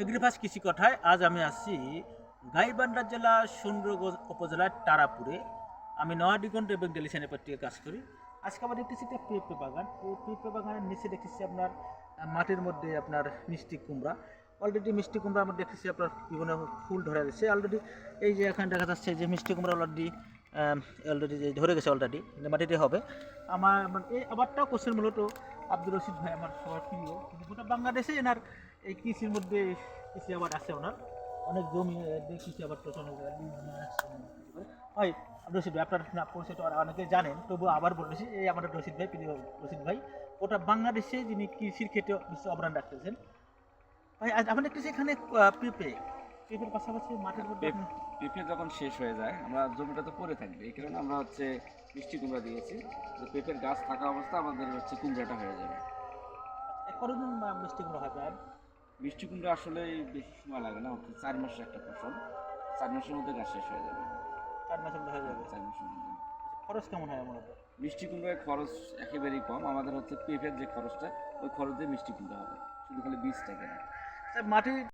এগ্রিফাস কৃষি কথায় আজ আমি আসছি গাইবান্ধা জেলা সুন্দরগঞ্জ উপজেলার তারাপুরে। আমি নয়াডিগঞ্জ এবং ডেলিশানে থেকে কাজ করি। আজকে আমার দেখতেছি একটা পেঁপে বাগান। এই পেঁপে বাগানের নিচে দেখতেছি আপনার মাটির মধ্যে আপনার মিষ্টি কুমড়া। অলরেডি মিষ্টি কুমড়া আমরা দেখতেছি আপনার বিভিন্ন ফুল ধরে গেছে অলরেডি এই যে এখানে দেখা যাচ্ছে যে মিষ্টি কুমড়া অলরেডি অলরেডি ধরে গেছে অলরেডি মাটিতে হবে। আমার মানে এই আবারটাও কোশ্চেন মূলত আব্দুল রশিদ ভাই আমার সবার প্রিয়। কিন্তু গোটা বাংলাদেশে এনার এই কৃষির মধ্যে কৃষি আবাদ আছে ওনার। অনেক জমি কৃষি আবার প্রচলন হয় আব্দুল রশিদ ভাই, আপনার আর অনেকে জানেন তবু আবার বলেছি, এই আমাদের রশিদ ভাই, প্রিয় রশিদ ভাই ওটা বাংলাদেশে যিনি কৃষির ক্ষেত্রে অবদান রাখতেছেন, ভাই আমরা দেখতেছি এখানে পেঁপে পেঁপের পাশাপাশি মাঠের মধ্যে পেঁপে- যখন শেষ হয়ে যায় আমরা জমিটা তো পড়ে থাকবে। এই কারণে আমরা হচ্ছে মিষ্টি কুমড়া দিয়েছি। যে পেঁপের গাছ থাকা অবস্থা আমাদের হচ্ছে কুমড়াটা হয়ে যাবে। এক কতদিন মিষ্টি কুমড়ো হয় প্রায়? মিষ্টি কুমড়া আসলে বেশি সময় লাগে না হচ্ছে চার মাসের একটা ফসল। চার মাসের মধ্যে গাছ শেষ হয়ে যাবে। চার মাসের মধ্যে হয়ে যাবে। চার মাসের মধ্যে। খরচ কেমন হয় মূলত মিষ্টি কুমড়ার খরচ একেবারেই কম। আমাদের হচ্ছে পেঁপের যে খরচটা ওই খরচ দিয়ে মিষ্টি কুমড়া হবে। শুধু খালি বীজটা কেনা আচ্ছা, মাটির